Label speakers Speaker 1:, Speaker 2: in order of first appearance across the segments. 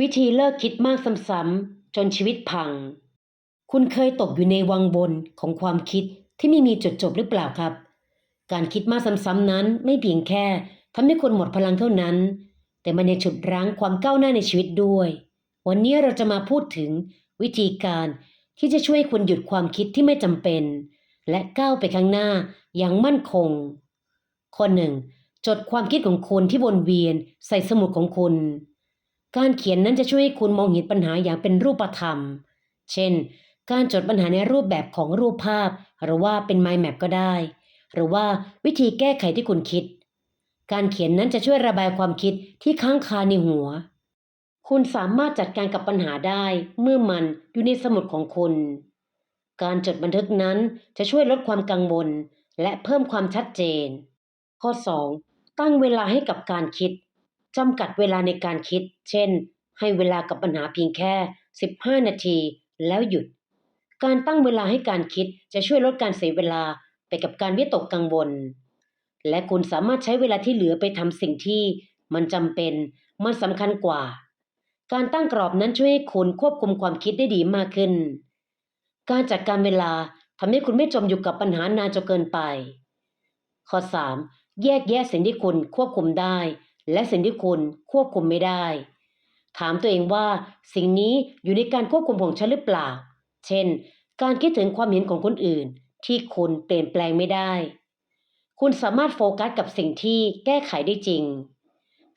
Speaker 1: วิธีเลิกคิดมากซ้ำๆจนชีวิตพัง คุณเคยตกอยู่ในวังวนของความคิดที่ไม่มีจุดจบหรือเปล่าครับ การคิดมากซ้ำๆนั้นไม่เพียงแค่ทำให้คุณหมดพลังเท่านั้น แต่มันยังฉุดรั้งความก้าวหน้าในชีวิตด้วย วันนี้เราจะมาพูดถึงวิธีการที่จะช่วยคุณหยุดความคิดที่ไม่จำเป็น และก้าวไปข้างหน้าอย่างมั่นคง ข้อหนึ่งจดความคิดของคุณที่วนเวียนใส่สมุดของคุณ การเขียนนั้นจะช่วยให้คุณมองเห็นปัญหาอย่างเป็นรูปธรรม เช่น การจดปัญหาในรูปแบบของรูปภาพ หรือว่าเป็น mind map ก็ได้ หรือว่าวิธีแก้ไขที่คุณคิด การเขียนนั้นจะช่วยระบายความคิดที่ค้างคาในหัว คุณสามารถจัดการกับปัญหาได้เมื่อมันอยู่ในสมุดของคุณ การจดบันทึกนั้นจะช่วยลดความกังวล และเพิ่มความชัดเจน ข้อ 2. ตั้งเวลาให้กับการคิด จำกัดเวลาในการคิด เช่น ให้เวลากับปัญหาเพียงแค่ 15 นาทีแล้วหยุด การตั้งเวลาให้การคิดจะช่วยลดการเสียเวลาไปกับการวิตกกังวล และคุณสามารถใช้เวลาที่เหลือไปทำสิ่งที่มันจำเป็น มันสำคัญกว่า การตั้งกรอบนั้นช่วยให้คุณควบคุมความคิดได้ดีมากขึ้น การจัดการเวลาทำให้คุณไม่จมอยู่กับปัญหานานจนเกินไป ข้อ 3. แยกแยะสิ่งที่คุณควบคุมได้ และสิ่งที่คุณควบคุมไม่ได้ ถามตัวเองว่าสิ่งนี้อยู่ในการควบคุมของฉันหรือเปล่า เช่น การคิดถึงความเห็นของคนอื่น ที่คุณเปลี่ยนแปลงไม่ได้ คุณสามารถโฟกัสกับสิ่งที่แก้ไขได้จริง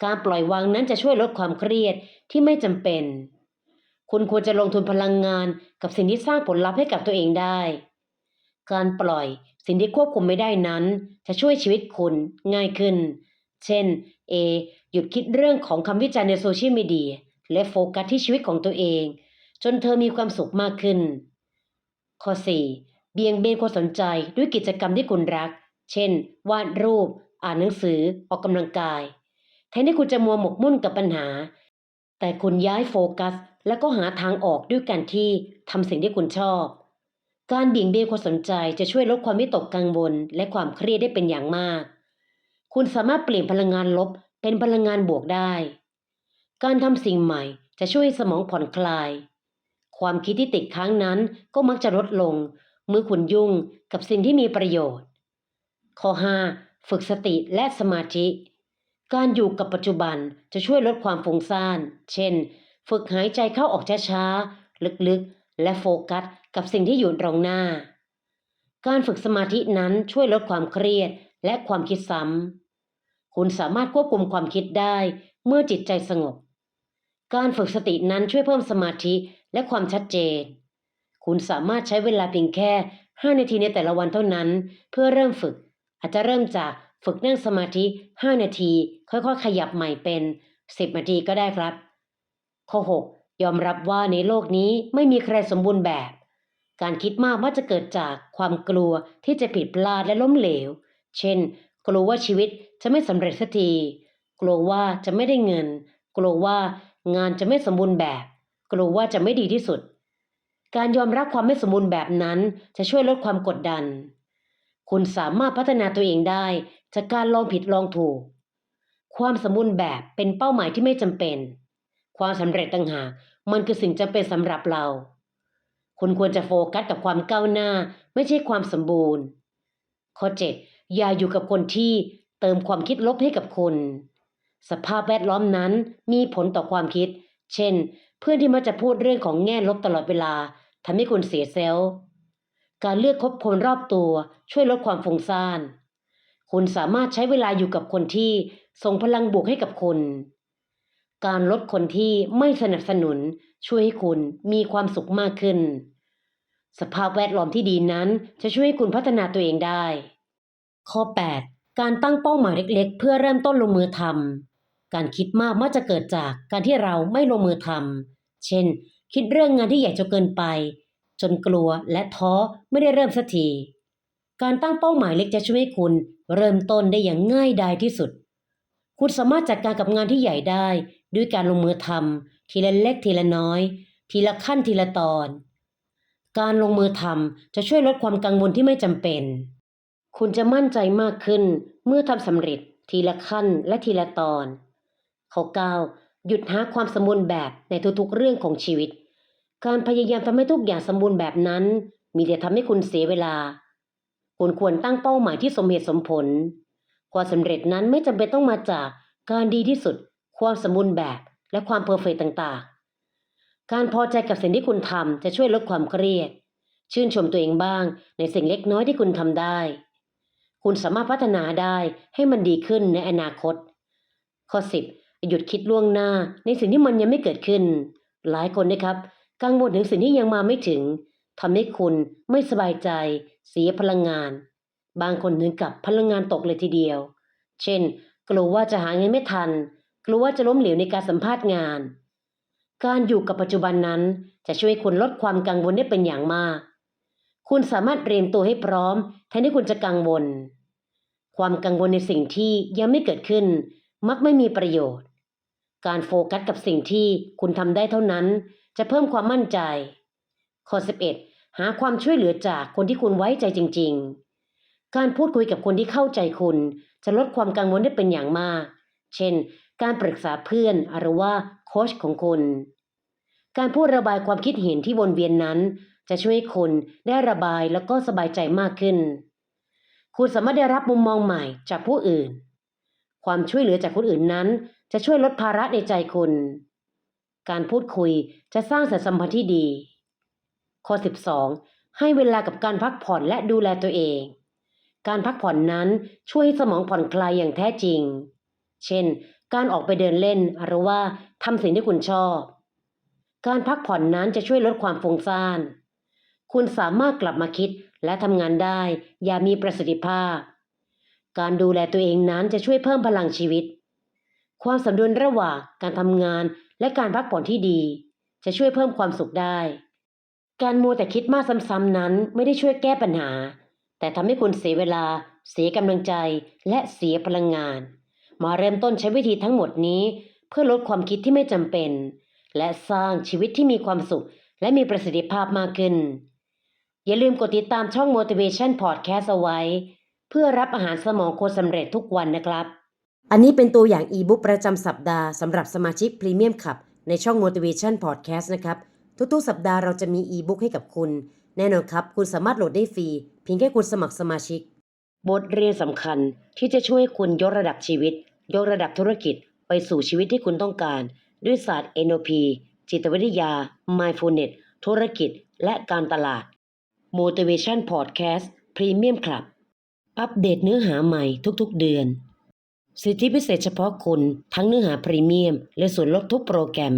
Speaker 1: การปล่อยวางนั้นจะช่วยลดความเครียดที่ไม่จำเป็น คุณควรจะลงทุนพลังงานกับสิ่งที่สร้างผลลัพธ์ให้กับตัวเองได้ การปล่อยสิ่งที่ควบคุมไม่ได้นั้น จะช่วยชีวิตคุณง่ายขึ้น เช่น A หยุดคิดเรื่องของคำวิจารณ์ในโซเชียลมีเดียและโฟกัสที่ชีวิตของตัวเอง จนเธอมีความสุขมากขึ้น ข้อ 4. เบี่ยงเบนความสนใจด้วยกิจกรรมที่คุณรัก เช่น วาดรูป อ่านหนังสือ ออกกำลังกาย แทนที่คุณจะมัวหมกมุ่นกับปัญหา แต่คุณย้ายโฟกัส และก็หาทางออกด้วยการที่ทำสิ่งที่คุณชอบ การเบี่ยงเบนความสนใจจะช่วยลดความวิตกกังวล และความเครียดได้เป็นอย่างมาก คุณสามารถเปลี่ยนพลังงานลบเป็นพลังงานบวกได้ การทำสิ่งใหม่จะช่วยให้สมองผ่อนคลาย ความคิดที่ติดค้างนั้นก็มักจะลดลง เมื่อคุณยุ่งกับสิ่งที่มีประโยชน์ ข้อ 5. ฝึกสติและสมาธิ การอยู่กับปัจจุบันจะช่วยลดความฟุ้งซ่าน เช่น ฝึกหายใจเข้าออกช้าๆ ลึกๆ และโฟกัสกับสิ่งที่อยู่ตรงหน้า การฝึกสมาธินั้นช่วยลดความเครียดและความคิดซ้ำ คุณสามารถควบคุมความคิดได้เมื่อจิตใจสงบ การฝึกสตินั้นช่วยเพิ่มสมาธิและความชัดเจน คุณสามารถใช้เวลาเพียงแค่ 5 นาทีในแต่ละวันเท่านั้น เพื่อเริ่มฝึก อาจจะเริ่มจากฝึกนั่งสมาธิ 5 นาที ค่อยๆ ขยับใหม่เป็น 10 นาทีก็ได้ครับ ข้อ 6 ยอมรับว่าในโลกนี้ไม่มีใครสมบูรณ์แบบ การคิดมากมักจะเกิดจากความกลัวที่จะผิดพลาดและล้มเหลว เช่น กลัวว่าชีวิตจะไม่สำเร็จสักที กลัวว่าจะไม่ได้เงิน กลัวว่างานจะไม่สมบูรณ์แบบ กลัวว่าจะไม่ดีที่สุด การยอมรับความไม่สมบูรณ์แบบนั้นจะช่วยลดความกดดัน คุณสามารถพัฒนาตัวเองได้จากการลองผิดลองถูก ความสมบูรณ์แบบเป็นเป้าหมายที่ไม่จำเป็น ความสำเร็จต่างหากมันคือสิ่งจำเป็นสำหรับเรา คุณควรจะโฟกัสกับความก้าวหน้า ไม่ใช่ความสมบูรณ์ข้อ7 อย่าอยู่กับคนที่เติมความคิดลบให้กับคุณ สภาพแวดล้อมนั้นมีผลต่อความคิด เช่น เพื่อนที่มักจะพูดเรื่องของแง่ลบตลอดเวลาทำให้คุณเสียเซลล์ การเลือกคบคนรอบตัวช่วยลดความฟุ้งซ่าน คุณสามารถใช้เวลาอยู่กับคนที่ส่งพลังบวกให้กับคุณ การลดคนที่ไม่สนับสนุนช่วยให้คุณมีความสุขมากขึ้น สภาพแวดล้อมที่ดีนั้นจะช่วยให้คุณพัฒนาตัวเองได้ ข้อ 8 การตั้งเป้าหมายเล็ก ๆ เพื่อเริ่มต้นลงมือทำการคิดมากมักจะเกิดจากการที่เราไม่ลงมือทำเช่น คิดเรื่องงานที่ใหญ่จนเกินไป จนกลัวและท้อไม่ได้เริ่มสักทีการตั้งเป้าหมายเล็กจะช่วยให้คุณ เริ่มต้นได้อย่างง่ายดายที่สุด คุณสามารถจัดการกับงานที่ใหญ่ได้ ด้วยการลงมือทำทีละเล็กทีละน้อย ทีละขั้นทีละตอน การลงมือทำจะช่วยลดความกังวลที่ไม่จำเป็น คุณจะมั่นใจมากขึ้นเมื่อทำสำเร็จทีละขั้นและทีละตอนข้อ9หยุดหาความสมบูรณ์แบบในทุกๆเรื่องของชีวิต การพยายามทำให้ทุกอย่างสมบูรณ์แบบนั้น มีแต่ทำให้คุณเสียเวลา คุณควรตั้งเป้าหมายที่สมเหตุสมผล ความสำเร็จนั้นไม่จำเป็นต้องมาจากการดีที่สุด ความสมบูรณ์แบบและความเพอร์เฟกต์ต่างๆ การพอใจกับสิ่งที่คุณทำจะช่วยลดความเครียด ชื่นชมตัวเองบ้างในสิ่งเล็กน้อยที่คุณทำได้ คุณสามารถพัฒนาได้ให้มันดีขึ้นในอนาคต ข้อ 10 หยุดคิดล่วงหน้าในสิ่งที่มันยังไม่เกิดขึ้น หลายคนนะครับ กังวลถึงสิ่งที่ยังมาไม่ถึงทำให้คุณไม่สบายใจ เสียพลังงาน บางคนถึงกับพลังงานตกเลยทีเดียว เช่น กลัวว่าจะหาเงินไม่ทัน กลัวว่าจะล้มเหลวในการสัมภาษณ์งาน การอยู่กับปัจจุบันนั้นจะช่วยคุณลดความกังวลได้เป็นอย่างมาก คุณสามารถเตรียมตัวให้พร้อมแทนที่คุณจะกังวล ความกังวลในสิ่งที่ยังไม่เกิดขึ้น มักไม่มีประโยชน์ การโฟกัสกับสิ่งที่คุณทำได้เท่านั้น จะเพิ่มความมั่นใจ ข้อ 11 หาความช่วยเหลือจากคนที่คุณไว้ใจจริง ๆ การพูดคุยกับคนที่เข้าใจคุณ จะลดความกังวลได้เป็นอย่างมาก เช่น การปรึกษาเพื่อนหรือว่าโค้ชของคุณ การพูดระบายความคิดเห็นที่วนเวียนนั้น จะช่วยให้คุณได้ระบายแล้วก็สบายใจมากขึ้น คุณสามารถได้รับมุมมองใหม่จากผู้อื่น ความช่วยเหลือจากคนอื่นนั้น จะช่วยลดภาระในใจคุณ การพูดคุยจะสร้างสายสัมพันธ์ที่ดี ข้อ 12 ให้เวลากับการพักผ่อนและดูแลตัวเอง การพักผ่อนนั้นช่วยให้สมองผ่อนคลายอย่างแท้จริง เช่น การออกไปเดินเล่นหรือว่าทำสิ่งที่คุณชอบการพักผ่อนนั้นจะช่วยลดความฟุ้งซ่าน คุณสามารถกลับมาคิดและทำงานได้อย่างมีประสิทธิภาพ การดูแลตัวเองนั้นจะช่วยเพิ่มพลังชีวิต ความสมดุลระหว่างการทำงานและการพักผ่อนที่ดี จะช่วยเพิ่มความสุขได้ การมัวแต่คิดมากซ้ำๆนั้นไม่ได้ช่วยแก้ปัญหา แต่ทำให้คุณเสียเวลา เสียกำลังใจ และเสียพลังงาน มาเริ่มต้นใช้วิธีทั้งหมดนี้ เพื่อลดความคิดที่ไม่จำเป็น และสร้างชีวิตที่มีความสุข และมีประสิทธิภาพมากขึ้น อย่าลืมกดติดตามช่อง motivation podcast เอาไว้ เพื่อรับอาหารสมองคนสำเร็จทุกวันนะครับ อันนี้เป็นตัวอย่างอีบุ๊กประจำสัปดาห์สำหรับสมาชิกพรีเมียมขับ ในช่อง motivation podcast นะครับ ทุกๆ สัปดาห์เราจะมีอีบุ๊กให้กับคุณ แน่นอนครับ คุณสามารถโหลดได้ฟรีเพียงแค่คุณสมัครสมาชิก บทเรียนสำคัญที่จะช่วยคุณยกระดับชีวิต ยกระดับธุรกิจ ไปสู่ชีวิตที่คุณต้องการ ด้วยศาสตร์ NLP จิตวิทยา Mindfulness ธุรกิจ และการตลาด Motivation Podcast Premium Club อัปเดตเนื้อหาใหม่ทุกๆเดือน สิทธิพิเศษเฉพาะคุณทั้งเนื้อหาพรีเมียม และส่วนลดทุกโปรแกรม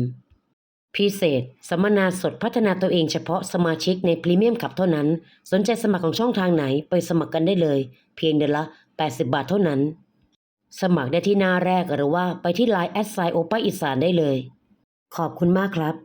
Speaker 1: พิเศษ สัมมนาสดพัฒนาตัวเองเฉพาะสมาชิกในพรีเมียมขับเท่านั้น สนใจสมัครของช่องทางไหนไปสมัครกันได้เลย เพียงเดือนละ 80 บาทเท่านั้น สมัครได้ที่หน้าแรกหรือว่าไปที่ Line แอดไซโอป้าอีสานได้เลย ขอบคุณมากครับ